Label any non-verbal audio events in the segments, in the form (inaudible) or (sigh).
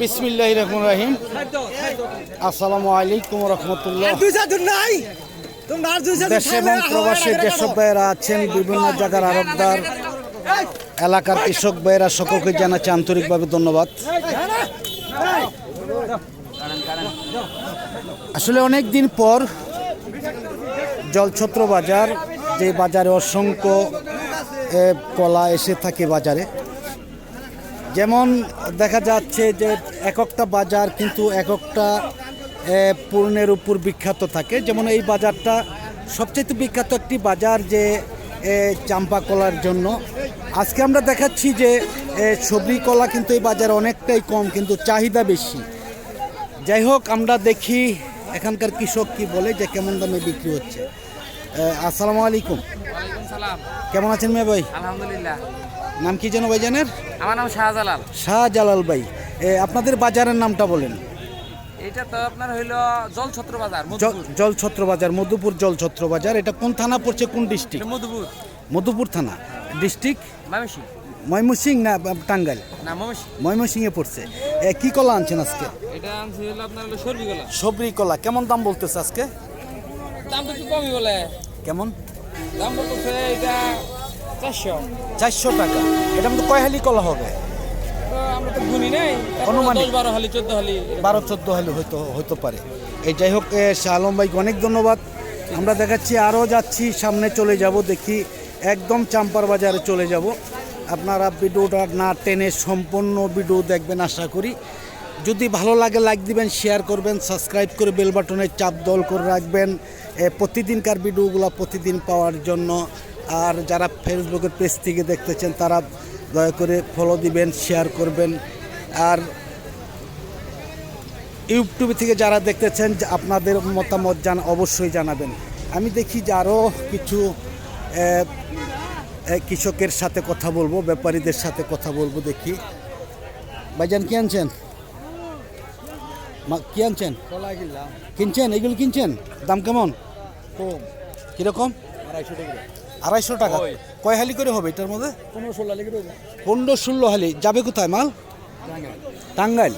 বিসমিল্লাহ রহমান রাহিম। আসসালামু আলাইকুম রহমতুল্লাহ। দেশে এবং প্রবাসে যেসব ভাইয়েরা আছেন বিভিন্ন জায়গার আরবদার এলাকার কৃষক ভাইয়েরা সকলকে জানাচ্ছি আন্তরিকভাবে ধন্যবাদ। আসলে অনেক দিন পর জলছত্র বাজার যে বাজারে অসংখ্য কলা এসে থাকে বাজারে। যেমন দেখা যাচ্ছে যে এককটা বাজার কিন্তু এককটা পূর্ণের উপর বিখ্যাত থাকে। যেমন এই বাজারটা সবচেয়ে বিখ্যাত একটি বাজার যে চাম্পা কলার জন্য। আজকে আমরা দেখাচ্ছি যে এ, সবরি কলা কিন্তু এই বাজারে অনেকটাই কম কিন্তু চাহিদা বেশি। যাই হোক আমরা দেখি এখানকার কৃষক কি বলে যে কেমন দামে বিক্রি হচ্ছে। আসসালামু আলাইকুম। কেমন আছেন মেয়ে ভাই? আলহামদুলিল্লাহ। নাম কি যেন ভাই ভাইজানের? আমার নাম শাহজালাল। শাহজালাল ভাই। এ, আপনাদের বাজারের নামটা বলেন। এটা তো আপনার হইল জলছত্র বাজার জলছত্র বাজার মধুপুর জলছত্র বাজার। এটা কোন থানা পড়ছে কোন ডিস্ট্রিক্ট? মধুপুর। মধুপুর থানা। ডিস্ট্রিক্ট? ময়মনসিং না টাঙ্গাইল? ময়মনসিংহে। পড়ছে। এ, কি কলা আনছেন আজকে? এটা আনছি হলো আপনার হলো সর্বিগলা সবরি কলা। কেমন দাম বলতেছে আজকে? দাম তো কমই বলে। কেমন? দাম বলতেছে এটা চারশো। টাকা। এটা মধ্যে কয় হালি কলা হবে? আমরা তো গুনি নাই। অনুমানিক। বারো হালি চোদ্দ হালি বারো চোদ্দ হলে হয়তো হতে পারে। এই যাই হোক শাহ আলম ভাইকে অনেক ধন্যবাদ। আমরা দেখাচ্ছি আরও যাচ্ছি সামনে চলে যাব দেখি একদম চাম্পার বাজারে চলে যাব। আপনারা ভিডিওটা না টেনে সম্পূর্ণ ভিডিও দেখবেন আশা করি। যদি ভালো লাগে লাইক দিবেন শেয়ার করবেন সাবস্ক্রাইব করে বেল বাটনে চাপ দল করে রাখবেন। প্রতিদিনকার ভিডিওগুলো প্রতিদিন পাওয়ার জন্য। আর যারা ফেসবুকের পেজ থেকে দেখতেছেন তারা দয়া করে ফলো দিবেন শেয়ার করবেন। আর ইউটিউব থেকে যারা দেখতেছেন আপনাদের মতামত জান অবশ্যই জানাবেন। আমি দেখি যে আরও কিছু কৃষকের সাথে কথা বলব ব্যাপারীদের সাথে কথা বলব দেখি। ভাইজান কি আনছেন? মা- কি আনছেন? কিনছেন? এগুলো কিনছেন? দাম কেমন? কম। কীরকম? আড়াইশো টাকা। আড়াইশো টাকা। কয় হালি করে হবে এটার মধ্যে? পনেরো ষোলো হালি যাবে কোথায় মাল? টাঙ্গাইল।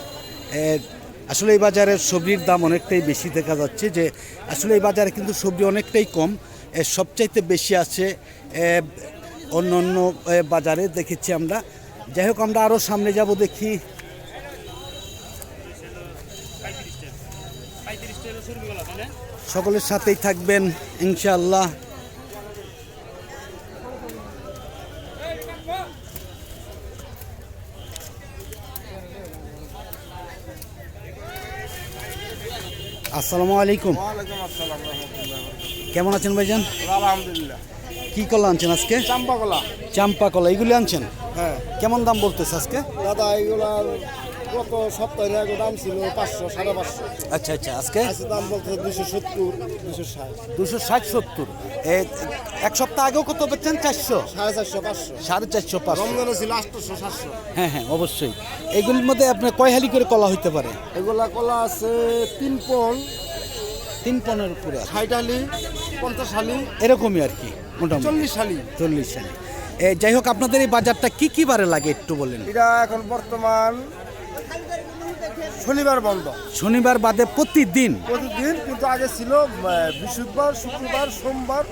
আসলে এই বাজারে সবজির দাম অনেকটাই বেশি দেখা যাচ্ছে যে আসলে এই বাজারে কিন্তু সবজি অনেকটাই কম। সবচাইতে বেশি আছে অন্য অন্য বাজারে দেখেছি আমরা। যাই হোক আমরা আরও সামনে যাব দেখি। সকলের সাথেই থাকবেন ইনশাআল্লাহ। আসসালামু আলাইকুম। কেমন আছেন ভাইজান? আলহামদুলিল্লাহ। কি কলা আনছেন আজকে? চাম্পা কলা। চাম্পা কলা এগুলি আনছেন? হ্যাঁ। কেমন দাম বলতেছে আজকে? দাদা এগুলার গত সপ্তাহে আগে দাম ছিল পাঁচশো সাড়ে পাঁচশো। আচ্ছা আচ্ছা আজকে? দাম বলতে দুশো সত্তর দুশো ষাট। দুশো ষাট সত্তর। এক সপ্তাহ আগেও কত পেয়েছেন চারশো? সাড়ে চারশো পাঁচশো। সাড়ে চারশো পাঁচশো। রমজানে ছিল আটশো সাতশো। হ্যাঁ হ্যাঁ অবশ্যই। এগুলির মধ্যে আপনার কয় হালি করে কলা হইতে পারে? এগুলা কলা আছে তিন পন। তিন পনেরো উপরে। ষাট হালি পঞ্চাশ হালি। এরকমই আর কি মোটামুটি। চল্লিশ হালি। চল্লিশ হালি। যাই হোক আপনাদের এই বাজারটা কি কি বারে লাগে একটু বলেন? এটা এখন বর্তমান শনিবার বন্ধ। শনিবার বাদে প্রতিদিন? প্রতিদিন কিন্তু আগে ছিল বৃহস্পতিবার শুক্রবার সোমবার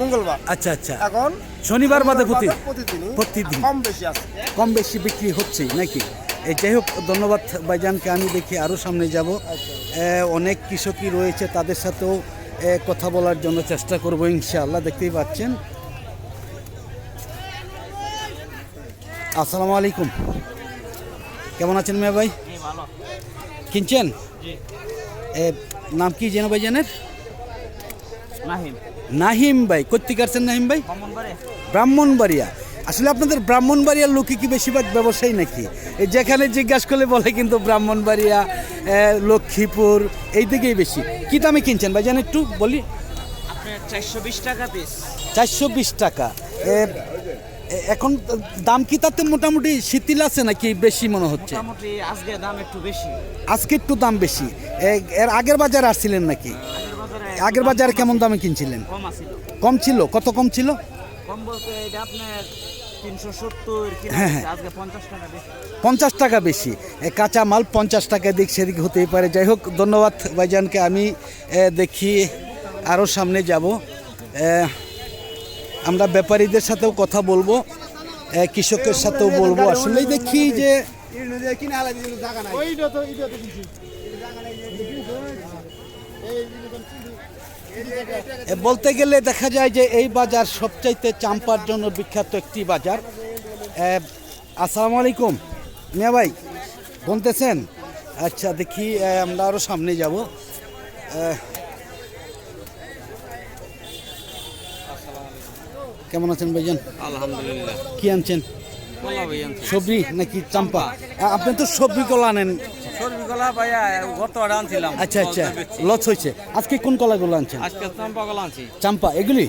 মঙ্গলবার। আচ্ছা আচ্ছা। এখন শনিবার বাদে প্রতিদিন? প্রতিদিন। কম বেশি আছে। কম বেশি বিক্রি হচ্ছে নাকি? এই যাই হোক ধন্যবাদ ভাইজানকে আমি দেখি আরও সামনে যাব। অনেক কৃষকই রয়েছে তাদের সাথেও কথা বলার জন্য চেষ্টা করব ইনশাআল্লাহ দেখতেই পাচ্ছেন। আসসালামু আলাইকুম। কেমন আছেন মেয়ে ভাই? কিনছেন? এ, নাম কি যেন ভাইজানের? নাহিম। নাহিম ভাই কোথেকে আসছেন নাহিম ভাই? ব্রাহ্মণবাড়িয়া। আসলে আপনাদের ব্রাহ্মণবাড়িয়ার লোকে কি বেশিরভাগ ব্যবসায়ী নাকি? এই যেখানে জিজ্ঞাসা করলে বলে কিন্তু ব্রাহ্মণবাড়িয়া লক্ষ্মীপুর এই দিকেই বেশি। কি দামে কিনছেন ভাই জান একটু বলি? চারশো বিশ টাকা পিস চারশো বিশ টাকা। এখন দাম কি তাতে মোটামুটি শিথিল আছে নাকি বেশি মনে হচ্ছে? মোটামুটি আজকে দাম একটু বেশি। আজকে একটু দাম বেশি। এর আগের বাজারে আসছিলেন নাকি? আগের বাজারে কেমন দামে কিনছিলেন? কম ছিল? কত কম ছিল? কম বলতে এটা আপনার হ্যাঁ, হ্যাঁ। পঞ্চাশ টাকা বেশি। কাঁচা মাল পঞ্চাশ টাকা দিক সেদিক হতেই পারে। যাই হোক ধন্যবাদ ভাইজানকে। আমি দেখি আরও সামনে যাব। আমরা ব্যাপারীদের সাথেও কথা বলব কৃষকের সাথেও বলব। আসলেই দেখি যে বলতে গেলে দেখা যায় যে এই বাজার সবচাইতে চাম্পার জন্য বিখ্যাত একটি বাজার। আসসালামু আলাইকুম। মিয়া ভাই, বলতেছেন? আচ্ছা দেখি আমরা আরও সামনে যাব। কেমন আছেন ভাইজান? আলহামদুলিল্লাহ। কি আনছেন? সবজি নাকি চাম্পা? আপনি তো সবজি কলা আনেন। সরবি কলা ভাইয়া গত আনছিলাম। আচ্ছা আচ্ছা লস হয়েছে। আজকে কোন কলাগুলো আনছেন? আজকে চাম্পা কলা আনছি। চাম্পা এগুলি?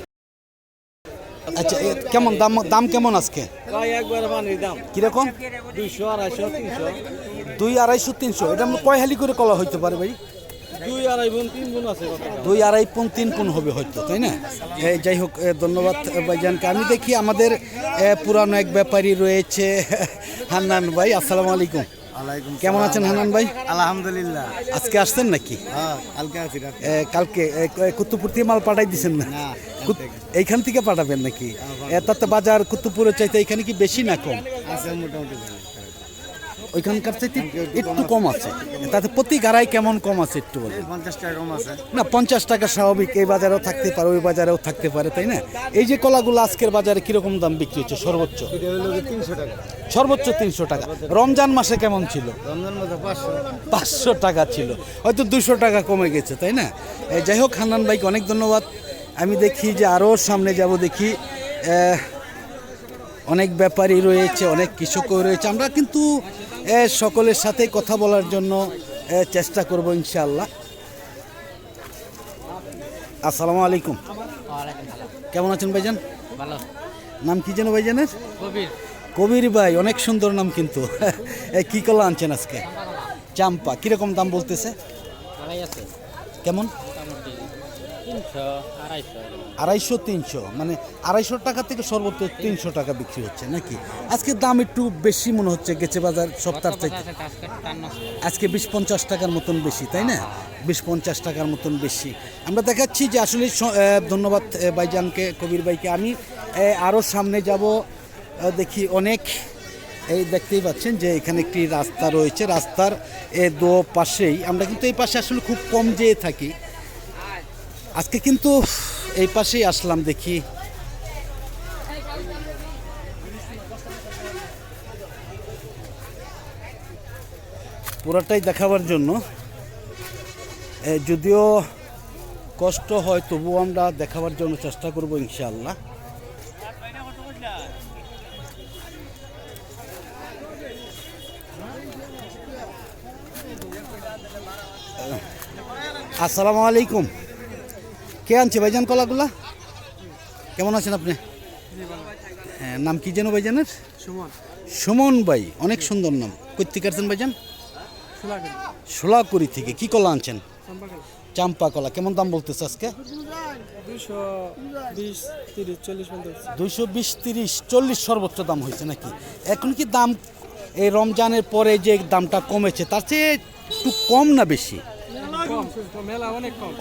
আচ্ছা কেমন দাম দাম কেমন আজকে? কীরকম? দুইশো আড়াইশো তিনশো। দুই আড়াইশো তিনশো। এটা কয় হালি করে কলা হইতে পারে ভাই? দুই আড়াই পুন তিন পুন হবে হয়তো তাই না? যাই হোক ধন্যবাদ ভাইজানকে। আমি দেখি আমাদের পুরানো এক ব্যাপারী রয়েছে হান্নান ভাই আসসালামু আলাইকুম। আলাইকুম কেমন আছেন হান্নান ভাই? আলহামদুলিল্লাহ। আজকে আসছেন নাকি? হ্যাঁ কালকে আছি রাত। এ, কালকে এ, ক- কুতুবপুর থেকে মাল পাঠাই দিছেন না? এইখান থেকে পাঠাবেন নাকি? এ, তাতে বাজার কুতুবপুরের চাইতে এখানে কি বেশি না কম? মোটামুটি ওইখানকার চাইতে একটু কম আছে। তাতে প্রতি গাড়াই কেমন কম আছে একটু বলেন। পঞ্চাশ টাকা কম আছে। না পঞ্চাশ টাকা স্বাভাবিক এই বাজারেও থাকতে পারে ওই বাজারেও থাকতে পারে তাই না? এই যে কলাগুলো আজকের বাজারে কীরকম দাম বিক্রি হচ্ছে? সর্বোচ্চ? তিনশো টাকা। সর্বোচ্চ তিনশো টাকা। রমজান মাসে কেমন ছিল? রমজান মাসে পাঁচশো। পাঁচশো টাকা ছিল। হয়তো দুশো টাকা কমে গেছে তাই না? যাই হোক হান্নান ভাইকে অনেক ধন্যবাদ। আমি দেখি যে আরও সামনে যাব দেখি। অনেক ব্যাপারী রয়েছে অনেক কৃষকও রয়েছে। আমরা কিন্তু সকলের সাথে কথা বলার জন্য চেষ্টা করব ইনশাআল্লাহ। আসসালামু আলাইকুম। কেমন আছেন ভাইজান? ভালো। নাম কি যেন ভাইজানের? কবির। কবির ভাই অনেক সুন্দর নাম কিন্তু। কি কলা আনছেন আজকে? চাম্পা কীরকম দাম বলতেছে? কেমন? আড়াইশো, তিনশো মানে আড়াইশো টাকা থেকে সর্বোচ্চ তিনশো টাকা বিক্রি হচ্ছে নাকি? আজকে দাম একটু বেশি মনে হচ্ছে, গেছে বাজার সপ্তাহ থেকে আজকে বিশ পঞ্চাশ টাকার মতন বেশি, তাই না? বিশ পঞ্চাশ টাকার মতন বেশি। আমরা দেখাচ্ছি যে আসলে ধন্যবাদ ভাইজানকে, কবির ভাইকে। আমি আরও সামনে যাব দেখি অনেক, এই দেখতেই পাচ্ছেন যে এখানে একটি রাস্তা রয়েছে। রাস্তার, এ দো পাশেই আমরা কিন্তু এই পাশে আসলে খুব কম যেয়ে থাকি। আজকে কিন্তু এই পাশেই আসলাম দেখি। পুরাটাই দেখাবার জন্য। যদিও কষ্ট হয়, তবুও আমরা দেখাবার জন্য চেষ্টা করব ইনশাআল্লাহ। আসসালামু আলাইকুম। কে আনছে ভাইজান কলাগুলা? কেমন আছেন আপনি? হ্যাঁ নাম কি যেন ভাইজানের? সুমন। সুমন ভাই অনেক সুন্দর নাম। কোথেকে আসছেন ভাইজান? সোলাকুড়ি থেকে। কি কলা আনছেন? চাম্পা কলা। কেমন দাম বলতেছে আজকে? দুশো বিশ তিরিশ চল্লিশ দুইশো বিশ তিরিশ চল্লিশ সর্বোচ্চ দাম হয়েছে নাকি? এখন কি দাম এই রমজানের পরে যে দামটা কমেছে তার চেয়ে একটু কম না বেশি?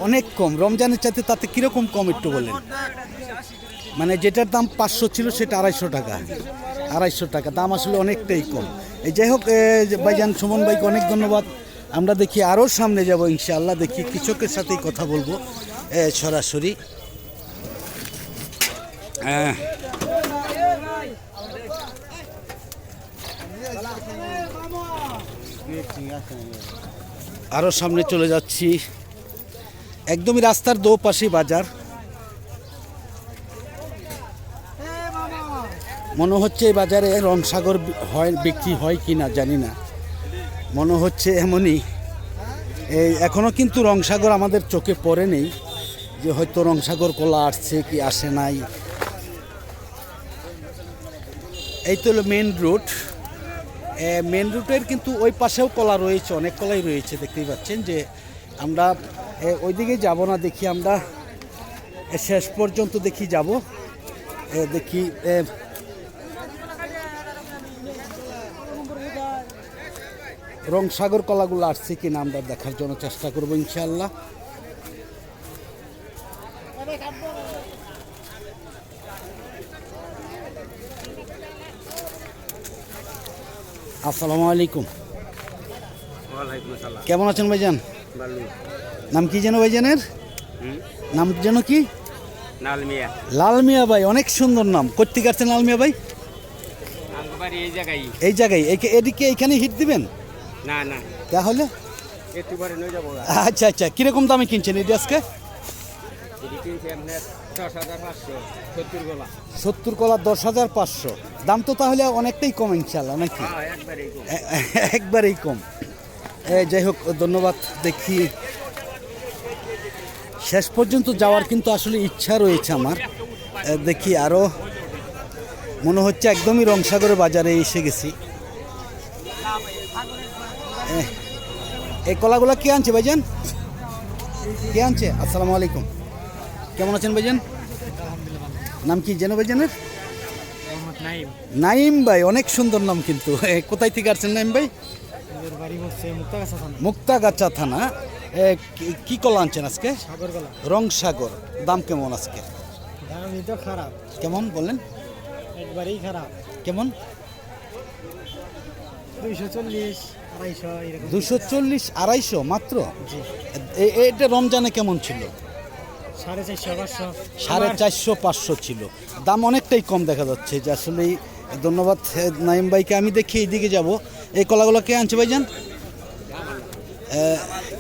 অনেক কম। রমজানের চাইতে তাতে কীরকম কম একটু বলেন? মানে যেটার দাম পাঁচশো ছিল সেটা আড়াইশো টাকা। আড়াইশো টাকা। দাম আসলে অনেকটাই কম। এই যাই হোক ভাইজান সুমন ভাইকে অনেক ধন্যবাদ। আমরা দেখি আরও সামনে যাব ইনশাআল্লাহ। দেখি কৃষকের সাথেই কথা বলব। সরাসরি। আহ, আরও সামনে চলে যাচ্ছি। একদমই রাস্তার দো পাশে বাজার। মনে হচ্ছে এই বাজারে রংসাগর হয়, বিক্রি হয় কি না জানি না। মনে হচ্ছে এমনই। এই এখনও কিন্তু রংসাগর আমাদের চোখে পড়ে নেই, যে হয়তো রংসাগর কলা আসছে কি আসে নাই। এই তো হলো মেন রুট মেন রুটের কিন্তু ওই পাশেও কলা রয়েছে, অনেক কলাই রয়েছে, দেখতেই পাচ্ছেন যে আমরা ওইদিকে যাব না, দেখি আমরা শেষ পর্যন্ত দেখি যাব। দেখি রংসাগর কলাগুলো আসছে কিনা আমরা দেখার জন্য চেষ্টা করব ইনশাল্লাহ আসসালামু আলাইকুম। কেমন আছেন ভাইজান? নাম কি যেন ভাইজানের? নাম যেন কি? নালমিয়া লাল মিয়া ভাই অনেক সুন্দর নাম। কোথেকে আসছেন লাল মিয়া ভাই? এই জায়গায়। এই জায়গায়। একে- এদিকে এইখানে হিট দিবেন? না না। তাহলে? আচ্ছা আচ্ছা। কীরকম দামে কিনছেন এটি আজকে? সত্তর কলা দশ হাজার পাঁচশো। দাম তো তাহলে অনেকটাই কম ইনশাল্লাহ নাকি? হ্যাঁ একবারেই কম। যাই হোক ধন্যবাদ দেখি। শেষ পর্যন্ত যাওয়ার কিন্তু আসলে ইচ্ছা রয়েছে আমার। দেখি আরও মনে হচ্ছে একদমই রংসাগরের বাজারে এসে গেছি। এই কলাগুলো কে আনছে ভাইজান? কে আনছে? আসসালামু আলাইকুম। কেমন আছেন ভাইজান? নাম কি যেন ভাইজানের? নাইম ভাই অনেক সুন্দর নাম কিন্তু। কোথায় থেকে আসছেন নাইম ভাই? মুক্তাগাছা থানা। এ, কি- কলা আনছেন আজকে? রং সাগর। দাম কেমন আজকে? খারাপ। কেমন বলেন? একবারেই খারাপ। কেমন? দুশো চল্লিশ আড়াইশো মাত্র? এটা রমজানে কেমন ছিল? সাড়ে চারশো পাঁচশো ছিল। দাম অনেকটাই কম দেখা যাচ্ছে। যে আসলে ধন্যবাদ নাইম ভাইকে আমি দেখি এইদিকে যাব। এই কলাগুলো কে আনছে ভাইজান? এ,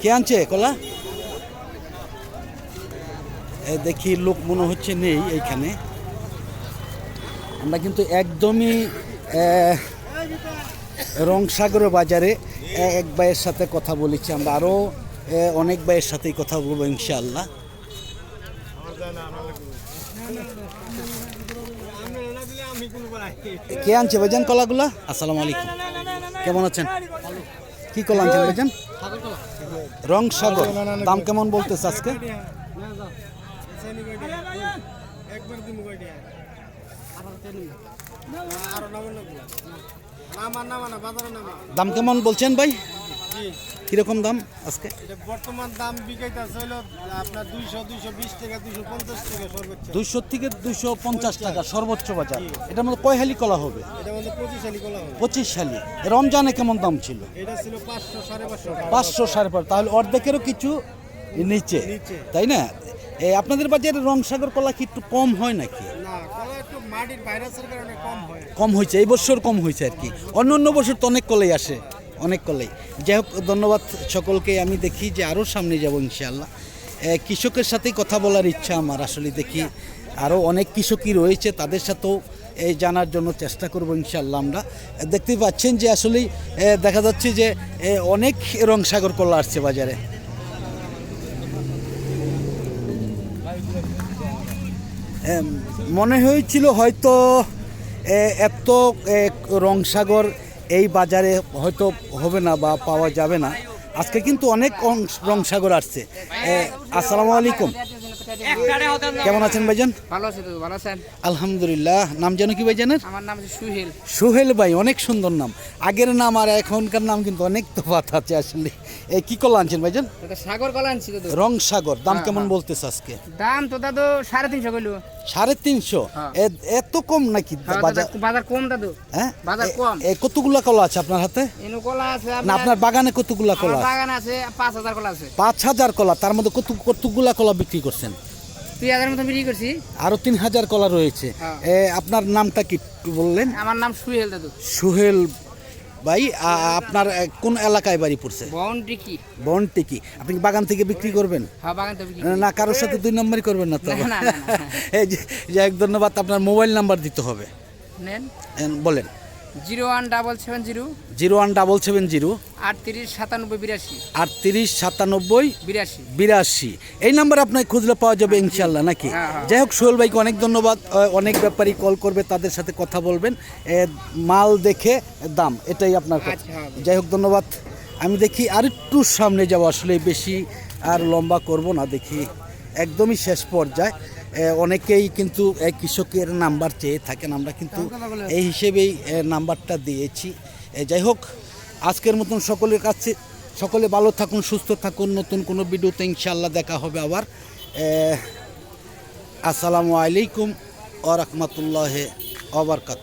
কে আনছে কলা? দেখি লোক মনে হচ্ছে নেই এইখানে। আমরা কিন্তু একদমই রংসাগর বাজারে এক ভাইয়ের সাথে কথা বলেছি। আমরা আরও অনেক ভাইয়ের সাথেই কথা বলব ইনশাআল্লাহ। কে আনছে ভাইজান কলাগুলা আসসালামু আলাইকুম কেমন আছেন কি কলা আনছেন ভাইজান রং সাগর দাম কেমন বলতেছে আজকে দাম কেমন বলছেন ভাই কীরকম দাম আজকে? বর্তমান দাম বিকাইতেছে হলো আপনার দুইশো দুইশো বিশ টাকা দুইশো পঞ্চাশ টাকা সর্বোচ্চ। দুইশো থেকে দুইশো পঞ্চাশ টাকা সর্বোচ্চ বাজার। এটার মধ্যে কয় হালি কলা হবে? এটা মধ্যে পঁচিশ আলি কলা হবে। পঁচিশ হালি। রমজানে কেমন দাম ছিল? এটা ছিল পাঁচশো সাড়ে পাঁচশো টাকা। পাঁচশো সাড়ে পাঁচ। তাহলে অর্ধেকেরও কিছু নিচে। নিচে। তাই না? এ, আপনাদের বাজারে রংসাগর কলা কি একটু কম হয় নাকি? না কলা একটু মাটির ভাইরাসের কারণে কম হয়। কম হয়েছে এই বছর কম হয়েছে আর কি। অন্য অন্য বছর তো অনেক কলাই আসে। অনেক কলাই যাই হোক, ধন্যবাদ সকলকে। আমি দেখি যে আরও সামনে যাব ইনশাআল্লাহ। কৃষকের সাথেই কথা বলার ইচ্ছা আমার। আসলে দেখি আরও অনেক কৃষকই রয়েছে, তাদের সাথেও এই জানার জন্য চেষ্টা করব ইনশাআল্লাহ আমরা। দেখতেই পাচ্ছেন যে আসলেই দেখা যাচ্ছে যে অনেক রং সাগর কলা আসছে বাজারে। মনে হয়েছিল হয়তো এত রং রংসাগর এই বাজারে হয়তো হবে না বা পাওয়া যাবে না। আজকে কিন্তু অনেক রংসাগর আসছে। আসসালামু আলাইকুম। কেমন আছেন ভাইজান? ভালো আছে ভালো আছেন? আলহামদুলিল্লাহ। নাম যেন কি ভাইজানের? আমার নাম হচ্ছে সুহেল। ভাই অনেক সুন্দর নাম। আগের নাম আর এখনকার নাম কিন্তু অনেক তফাৎ আছে আসলে। এ কি কলা আনছেন ভাইজান? সাগর কলা আনছি রং সাগর দাম হ্যাঁ, কেমন হ্যাঁ। বলতেছে আজকে? দাম তো দাদু সাড়ে তিনশো কইলো। সাড়ে তিনশো? হ্যাঁ। এত কম নাকি হ্যাঁ, বাজার? বাজার কম দাদু। হ্যাঁ? বাজার কম। কতগুলা কলা আছে আপনার হাতে? কলা আছে না আপনার বাগানে কতগুলা কলা? বাগান আছে পাঁচ হাজার কলা আছে। পাঁচ হাজার কলা তার মধ্যে কত কতগুলা কলা বিক্রি করছেন? দুই হাজার মতো বিক্রি করছি। আরও তিন হাজার কলা রয়েছে। আপনার নামটা কি বললেন? আমার নাম সুহেল দাদু। সোহেল ভাই আপনার কোন এলাকায় বাড়ি পড়ছে? বন টিকি। আপনি বাগান থেকে বিক্রি করবেন? হ্যাঁ। না কারোর সাথে দুই নম্বরই করবেন না তো? (laughs) যাই ধন্যবাদ আপনার মোবাইল নাম্বার দিতে হবে। বলেন। Zero one double seven zero. Zero one double seven zero. আটত্রিশ সাতানব্বই বিরাশি। আটত্রিশ সাতানব্বই বিরাশি। বিরাশি এই নাম্বার আপনার খুঁজলে পাওয়া যাবে ইনশাল্লাহ নাকি? হ্যাঁ, হ্যাঁ। যাই হোক সোহেল ভাইকে অনেক ধন্যবাদ। অনেক ব্যাপারী কল করবে তাদের সাথে কথা বলবেন। মাল দেখে দাম এটাই আপনার আচ্ছা, যাই হোক ধন্যবাদ। আমি দেখি আর একটু সামনে যাব আসলে বেশি আর লম্বা করব না দেখি। একদমই শেষ পর্যায়ে। অনেকেই কিন্তু এই কৃষকের নাম্বার চেয়ে থাকেন। আমরা কিন্তু এই হিসেবেই নাম্বারটা দিয়েছি। যাই হোক আজকের মতন সকলের কাছে সকলে ভালো থাকুন সুস্থ থাকুন। নতুন কোনো ভিডিওতে ইনশাল্লাহ দেখা হবে আবার। আসসালামু আলাইকুম ও রহমতুল্লাহ অবরকাত